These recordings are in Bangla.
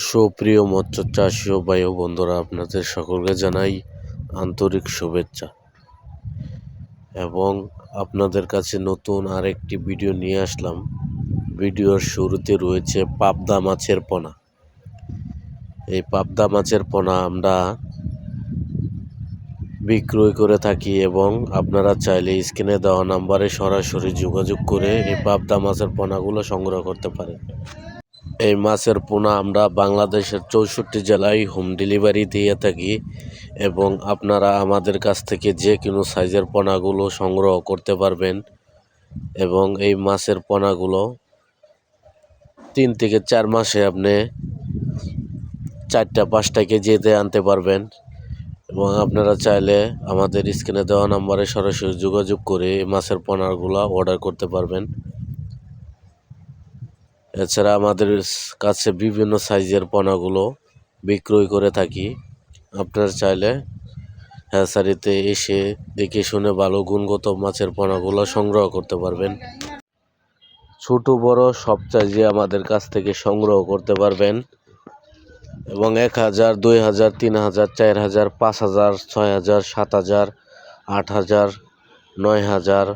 সুপ্রিয় মৎস্য চাষী ও ও বন্ধুরা, আপনাদের সকলকে জানাই আন্তরিক শুভেচ্ছা। এবং আপনাদের কাছে নতুন আরেকটি ভিডিও নিয়ে আসলাম। ভিডিওর শুরুতে রয়েছে পাবদা মাছের পোনা। এই পাবদা মাছের পোনা আমরা বিক্রয় করে থাকি এবং আপনারা চাইলে স্ক্রিনে দেওয়া নাম্বারে সরাসরি যোগাযোগ করে এই পাবদা মাছের পোনাগুলো সংগ্রহ করতে পারেন। এই মাছের পোনা আমরা বাংলাদেশের চৌষট্টি জেলায় হোম ডেলিভারি দিয়ে থাকি এবং আপনারা আমাদের কাছ থেকে যে কোনো সাইজের পোনাগুলো সংগ্রহ করতে পারবেন এবং এই মাছের পোনাগুলো তিন থেকে চার মাসে আপনি চারটা, পাঁচটা কেজিতে আনতে পারবেন এবং আপনারা চাইলে আমাদের স্ক্রিনে দেওয়া নাম্বারে সরাসরি যোগাযোগ করে এই মাছের পোনাগুলো অর্ডার করতে পারবেন। এছাড়া আমাদের কাছে বিভিন্ন সাইজের পোনাগুলো বিক্রয় করে থাকি। আপনারা চাইলে হ্যাচারিতে এসে দেখে শুনে ভালো গুণগত মাছের পোনাগুলো সংগ্রহ করতে পারবেন। ছোট, বড় সব সাইজে আমাদের কাছ থেকে সংগ্রহ করতে পারবেন এবং এক হাজার, দুই হাজার, তিন হাজার, চার হাজার, পাঁচ হাজার, ছয় হাজার, সাত হাজার, আট হাজার, নয় হাজার,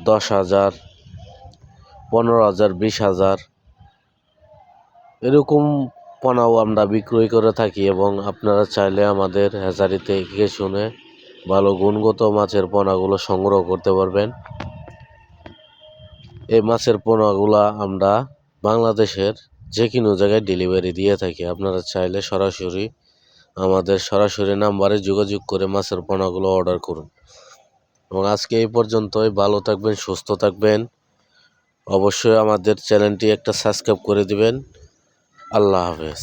দশ হাজার, পনেরো হাজার, বিশ হাজার এরকম পোনাও আমরা বিক্রয় করে থাকি এবং আপনারা চাইলে আমাদের হ্যাচারিতে গিয়ে শুনে ভালো গুণগত মাছের পোনাগুলো সংগ্রহ করতে পারবেন। এই মাছের পোনাগুলা আমরা বাংলাদেশের যে কোনো জায়গায় ডেলিভারি দিয়ে থাকি। আপনারা চাইলে সরাসরি আমাদের সরাসরি নাম্বারে যোগাযোগ করে মাছের পোনাগুলো অর্ডার করুন। এবং আজকে এই পর্যন্তই। ভালো থাকবেন, সুস্থ থাকবেন। অবশ্যই আমাদের চ্যানেলটি একটা সাবস্ক্রাইব করে দিবেন। আল্লাহ হাফেজ।